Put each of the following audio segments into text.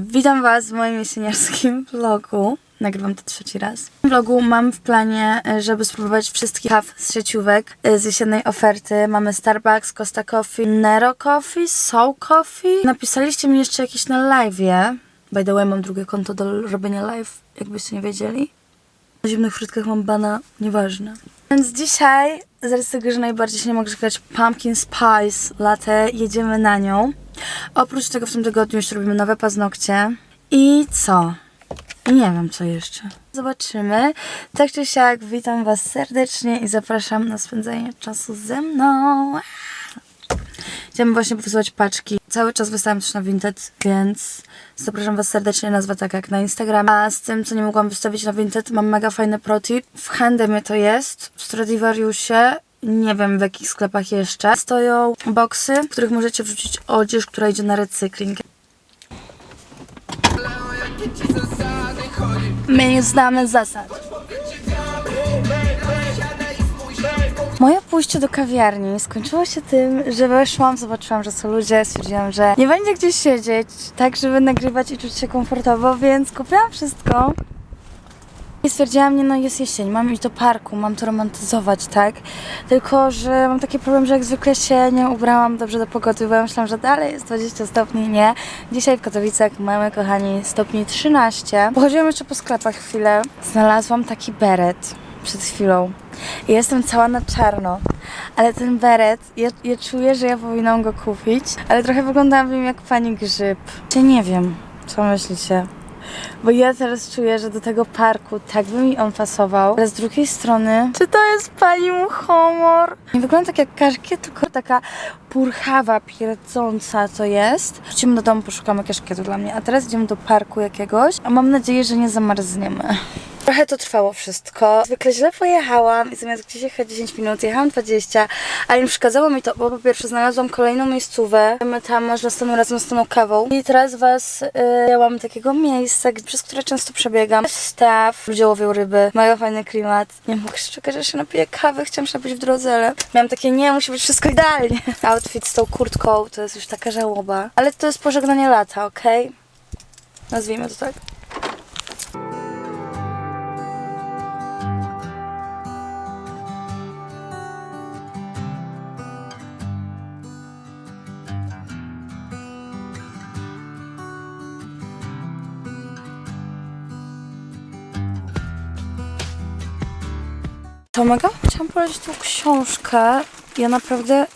Witam Was w moim jesieniarskim vlogu. Nagrywam to trzeci raz. W vlogu mam w planie, e, żeby spróbować wszystkich kaw z sieciówek e, z jesiennej oferty. Mamy Starbucks, Costa Coffee, Nero Coffee, Soul Coffee. Napisaliście mi jeszcze jakieś na live'ie. By the way, mam drugie konto do robienia live, jakbyście nie wiedzieli. Na zimnych frytkach mam bana, nieważne. Więc dzisiaj, z racji tego, że najbardziej się nie mogę grać Pumpkin Spice Latte, jedziemy na nią. Oprócz tego w tym tygodniu jeszcze robimy nowe paznokcie. I co? Nie wiem co jeszcze. Zobaczymy. Tak czy siak, witam Was serdecznie i zapraszam na spędzenie czasu ze mną. Chciałam właśnie wysyłać paczki. Cały czas wystawiam też na Vinted, więc zapraszam Was serdecznie. Nazwa tak jak na Instagram. A z tym, co nie mogłam wystawić na Vinted, mam mega fajny protip. W Handemie to jest, w Stradivariusie. Nie wiem w jakich sklepach jeszcze. Stoją boksy, w których możecie wrzucić odzież, która idzie na recykling. My nie znamy zasad. Moje pójście do kawiarni skończyło się tym, że weszłam, zobaczyłam, że są ludzie, stwierdziłam, że nie będzie gdzieś siedzieć, tak żeby nagrywać i czuć się komfortowo, więc kupiłam wszystko. I stwierdziłam, nie no jest jesień, mam iść do parku, mam to romantyzować, tak? Tylko, że mam taki problem, że jak zwykle się nie ubrałam dobrze do pogody, bo ja myślałam, że dalej jest 20 stopni, nie. Dzisiaj w Katowicach mamy, kochani, stopni 13. Pochodziłam jeszcze po sklepach chwilę, znalazłam taki beret przed chwilą. I jestem cała na czarno, ale ten beret, ja, ja czuję, że ja powinnam go kupić, ale trochę wyglądałam w nim jak pani grzyb. Ja nie wiem, co myślicie. Bo ja teraz czuję, że do tego parku tak by mi on pasował. Ale z drugiej strony, czy to jest pani muchomor? Nie wygląda tak jak kaszkiet, tylko taka purchawa, pierdząca to jest. Wrócimy do domu, poszukamy kaszkietu dla mnie. A teraz idziemy do parku jakiegoś, a mam nadzieję, że nie zamarzniemy. Trochę to trwało wszystko. Zwykle źle pojechałam i zamiast gdzieś jechać 10 minut, jechałam 20, ale nie przeszkadzało mi to, bo po pierwsze znalazłam kolejną miejscówę. My tam może następnym razem z tą kawą. I teraz was, y, mam takiego miejsca, przez które często przebiegam. Staw, ludzie łowią ryby, mega fajny klimat. Nie mogę się czekać, że się napiję kawy, chciałam się napić w drodze, ale miałam takie, nie, musi być wszystko idealnie. Outfit z tą kurtką, to jest już taka żałoba. Ale to jest pożegnanie lata, okej? Nazwijmy to tak. To mega chciałam polecić tą książkę. Ja naprawdę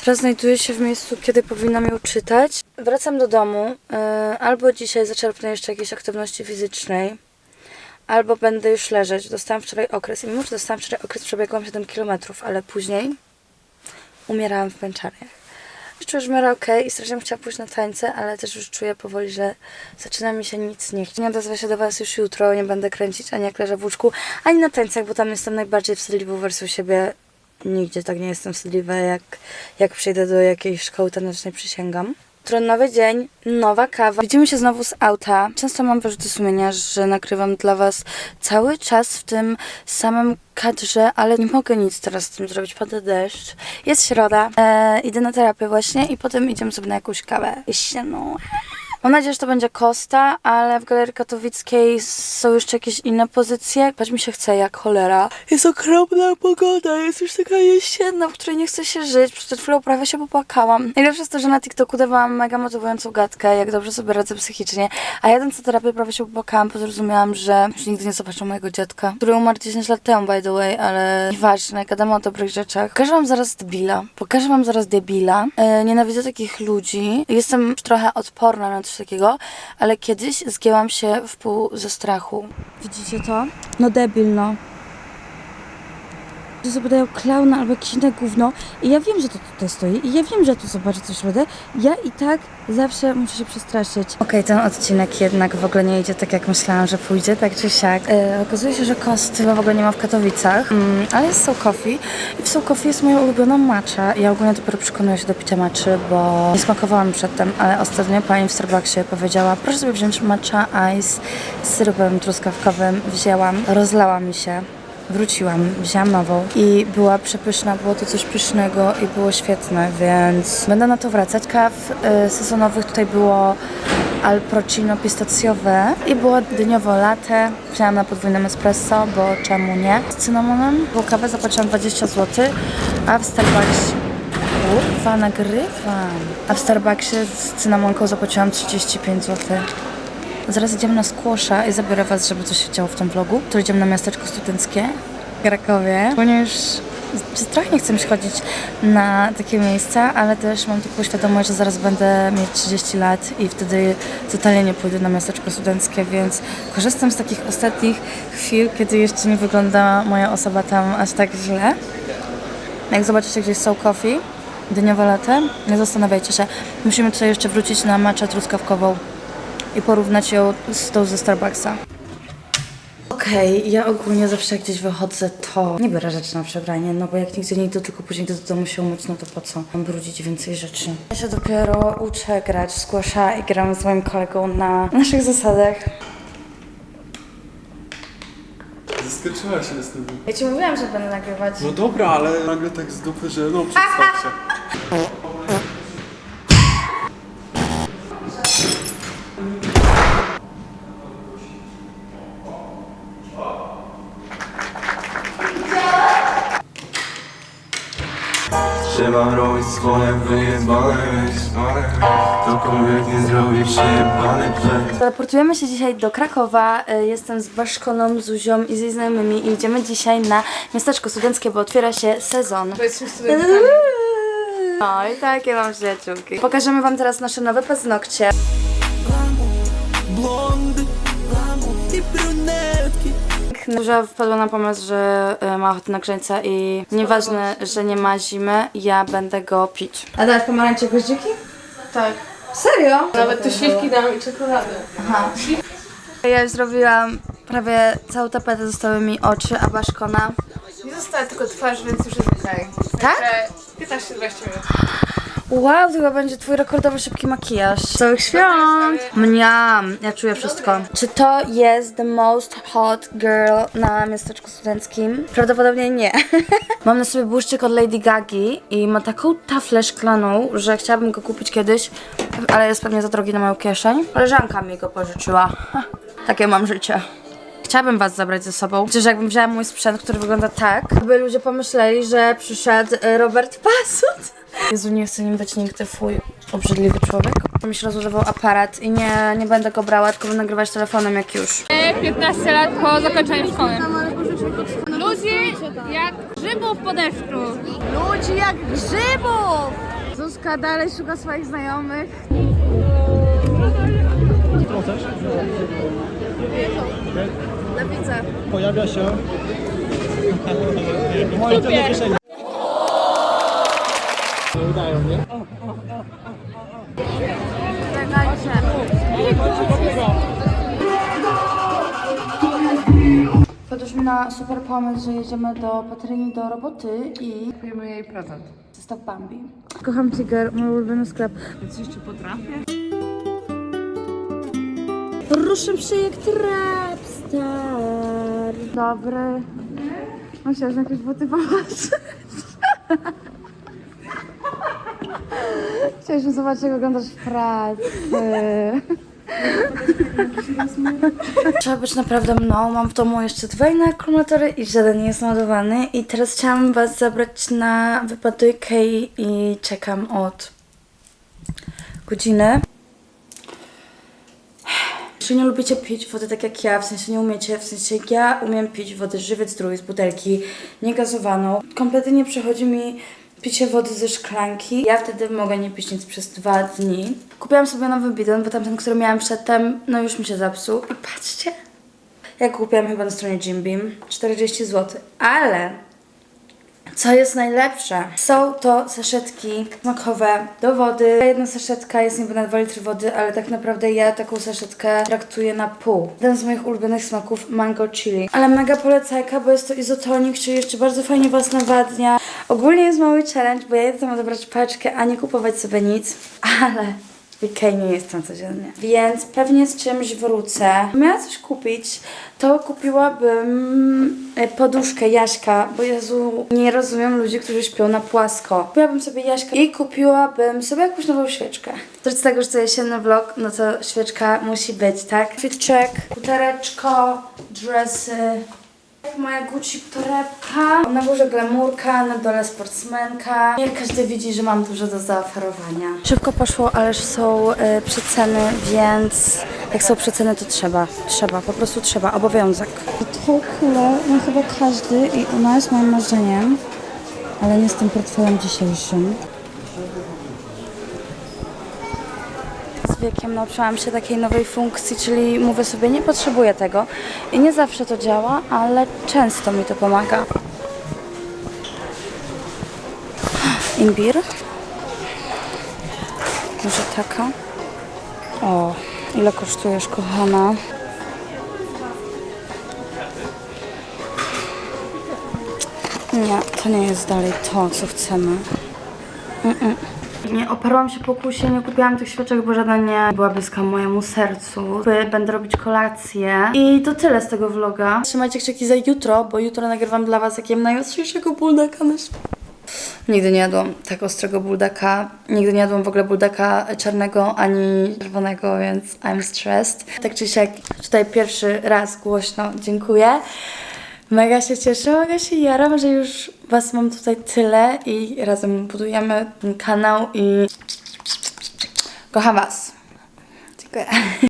teraz znajduję się w miejscu, kiedy powinnam ją czytać. Wracam do domu. Yy, albo dzisiaj zaczerpnę jeszcze jakiejś aktywności fizycznej, albo będę już leżeć. Dostałam wczoraj okres. I mimo, że dostałam wczoraj okres, przebiegłam 7 km, ale później umierałam w męczarniach. Czuję, że miarę okej i strasznie chciała pójść na tańce, ale też już czuję powoli, że zaczyna mi się nic nie chcieć. Nie odezwę się do Was już jutro, nie będę kręcić ani jak leżę w łóżku, ani na tańcach, bo tam jestem najbardziej wstydliwą wersją siebie. Nigdzie tak nie jestem wstydliwa, jak, jak przyjdę do jakiejś szkoły tanecznej, przysięgam. Jutro nowy dzień, nowa kawa. Widzimy się znowu z auta. Często mam wyrzuty sumienia, że nagrywam dla Was cały czas w tym samym kadrze, ale nie mogę nic teraz z tym zrobić. Pada deszcz. Jest środa. E, idę na terapię właśnie i potem idziemy sobie na jakąś kawę jesienną. Mam nadzieję, że to będzie Kosta, ale w Galerii Katowickiej są jeszcze jakieś inne pozycje. Patrz mi się chce jak cholera. Jest okropna pogoda, jest już taka jesienna, w której nie chce się żyć. Przed chwilą prawie się popłakałam. Najlepsze jest to, że na TikToku dawałam mega motywującą gadkę, jak dobrze sobie radzę psychicznie. A jadąc na terapię prawie się popłakałam, bo zrozumiałam, że już nigdy nie zobaczę mojego dziadka, który umarł 10 lat temu, by the way, ale nieważne, gadamy o dobrych rzeczach. Pokażę wam zaraz debila. Pokażę wam zaraz debila. E, nienawidzę takich ludzi. Jestem już trochę odporna na coś takiego, ale kiedyś zgięłam się w pół ze strachu. Widzicie to? No debil, no. Że sobie dają klauna albo jakieś inne gówno i ja wiem, że to tutaj stoi i ja wiem, że tu zobaczę coś środę. Ja i tak zawsze muszę się przestraszyć. Okej, ten odcinek jednak w ogóle nie idzie tak, jak myślałam, że pójdzie, tak czy siak. E, okazuje się, że Kost chyba w ogóle nie ma w Katowicach, mm, ale jest Soul Coffee i w Soul Coffee jest moja ulubiona matcha. Ja ogólnie dopiero przekonuję się do picia matchy, bo nie smakowałam przedtem, ale ostatnio pani w Starbucksie powiedziała, proszę sobie wziąć matcha ice z syropem truskawkowym. Wzięłam, rozlała mi się wróciłam, wzięłam nową i była przepyszna, było to coś pysznego i było świetne, więc będę na to wracać. Kaw y, sezonowych tutaj było alprocino pistacjowe i było dyniowo latte. Wzięłam na podwójnym espresso, bo czemu nie? Z cynamonem, bo kawę zapłaciłam 20 zł, a w Starbucks Kurwa, nagrywam. A w Starbucksie z cynamonką zapłaciłam 35 zł. Zaraz idziemy na skłosza i zabiorę Was, żeby coś się działo w tym vlogu. Tu idziemy na miasteczko studenckie w Krakowie. Ponieważ strasznie chcę się chodzić na takie miejsca, ale też mam taką świadomość, że zaraz będę mieć 30 lat i wtedy totalnie nie pójdę na miasteczko studenckie, więc korzystam z takich ostatnich chwil, kiedy jeszcze nie wygląda moja osoba tam aż tak źle. Jak zobaczycie gdzieś są coffee, dyniowe latte, nie zastanawiajcie się. Musimy tutaj jeszcze wrócić na maczę truskawkową i porównać ją z tą ze Starbucksa. Okej, ja ogólnie zawsze jak gdzieś wychodzę, to nie biorę rzeczy na przebranie, no bo jak nigdzie nie idę, tylko później do domu się umyć, no to po co? Mam brudzić więcej rzeczy. Ja się dopiero uczę grać w squasha i gram z moim kolegą na naszych zasadach. Zaskoczyła się z tym. Ja ci mówiłam, że będę nagrywać. No dobra, ale nagle tak z dupy, że no przedstaw się. Swoje wyjebane, Cokolwiek nie zrobię, przejebany przed Teleportujemy się dzisiaj do Krakowa. Y, Jestem z Baszkoną, Zuzią i z jej znajomymi i idziemy dzisiaj na miasteczko studenckie, bo otwiera się sezon. Studentkami. No i takie mam przyjaciółki. Pokażemy wam teraz nasze nowe paznokcie. Brunetki Zuzia wpadła na pomysł, że y, ma ochotę na grzeńca i nieważne, że nie ma zimy, ja będę go pić. A dasz pomarańcze goździki? Tak. Serio? Nawet tu śliwki dam i czekoladę. Ja już zrobiłam prawie całą tapetę, zostały mi oczy, a Baszkona... Nie została tylko twarz, więc już jest okej. Tak? Także 15-20 minut. Wow, to chyba będzie twój rekordowy szybki makijaż. Całych świąt! Mniam, ja czuję wszystko. Czy to jest the most hot girl na miasteczku studenckim? Prawdopodobnie nie. Mam na sobie błyszczyk od Lady Gagi i ma taką taflę szklaną, że chciałabym go kupić kiedyś, ale jest pewnie za drogi na moją kieszeń. Koleżanka mi go pożyczyła. Ha, Takie mam życie. Chciałabym was zabrać ze sobą. Chociaż jakbym wzięła mój sprzęt, który wygląda tak, by ludzie pomyśleli, że przyszedł e, Robert Pasut. Jezu, nie chcę nim być nigdy fuj. Obrzydliwy człowiek. Mi się rozładował aparat i nie, nie będę go brała, tylko będę nagrywać telefonem jak już. 15 lat po zakończeniu szkoły. Ludzi jak grzybów po deszczu. Ludzi jak grzybów! Zuzka dalej szuka swoich znajomych. Lewica. pojawia się moje do kieszeni. Nie udają, nie? Wpadłeś mi na super pomysł, że jedziemy do Patryni do roboty i Kupimy jej prezent. zestaw Bambi. Kocham Tiger, mój ulubiony sklep. Więc jeszcze potrafię. Ruszę projekt Rapstar. Dobry. Musiałeś buty pomóc. Chcieliśmy zobaczyć, jak wyglądasz w pracy. Trzeba być naprawdę mną. Mam w domu jeszcze dwa inne akumulatory i żaden nie jest ładowany. I teraz chciałam Was zabrać na wypad do Ikei i czekam od godziny. Jeśli nie lubicie pić wody tak jak ja, w sensie nie umiecie, w sensie ja umiem pić wodę żywiec zdrój z butelki, niegazowaną. Kompletnie nie przechodzi mi picie wody ze szklanki. Ja wtedy mogę nie pić nic przez dwa dni. Kupiłam sobie nowy bidon, bo tamten, który miałam przedtem, no już mi się zepsuł. I patrzcie, ja kupiłam chyba na stronie Jim Beam 40 zł, ale co jest najlepsze? Są to saszetki smakowe do wody. Jedna saszetka jest niby na 2 litry wody, ale tak naprawdę ja taką saszetkę traktuję na pół. Jeden z moich ulubionych smaków mango chili. Ale mega polecajka, bo jest to izotonik, czyli jeszcze bardzo fajnie was nawadnia. Ogólnie jest mały challenge, bo ja jedę tam odebrać paczkę, a nie kupować sobie nic. Ale W Ikei nie jestem codziennie. Więc pewnie z czymś wrócę. Miała coś kupić, to kupiłabym e, poduszkę Jaśka, bo Jezu, nie rozumiem ludzi, którzy śpią na płasko. Kupiłabym sobie Jaśka i kupiłabym sobie jakąś nową świeczkę. Też z tego, że to jesienny vlog, no to świeczka musi być, tak? Fitczek, butereczko, dresy, Moja Gucci torebka, na górze glamurka, na dole sportsmenka. Niech każdy widzi, że mam dużo do zaoferowania. Szybko poszło, ależ są y, przeceny, więc jak są przeceny, to trzeba. Trzeba, po prostu trzeba, obowiązek. Tą kulę ma chyba każdy i ona jest moim marzeniem, ale nie z tym portfelem dzisiejszym. Wiekiem nauczyłam się takiej nowej funkcji, czyli mówię sobie, nie potrzebuję tego. I nie zawsze to działa, ale często mi to pomaga. Imbir. Może taka? O, ile kosztujesz, kochana? Nie, to nie jest dalej to, co chcemy. Nie oparłam się pokusie, nie kupiłam tych świeczek, bo żadna nie była bliska mojemu sercu. Będę robić kolację. I to tyle z tego vloga. Trzymajcie kciuki za jutro, bo jutro nagrywam dla was jakiem najostrzejszego buldaka na. Nigdy nie jadłam tak ostrego buldaka. Nigdy nie jadłam w ogóle buldaka czarnego ani czerwonego, więc I'm stressed. Tak czy siak, tutaj pierwszy raz głośno dziękuję. Mega się cieszę, mega się jaram, że już Was mam tutaj tyle i razem budujemy ten kanał i kocham Was. Dziękuję.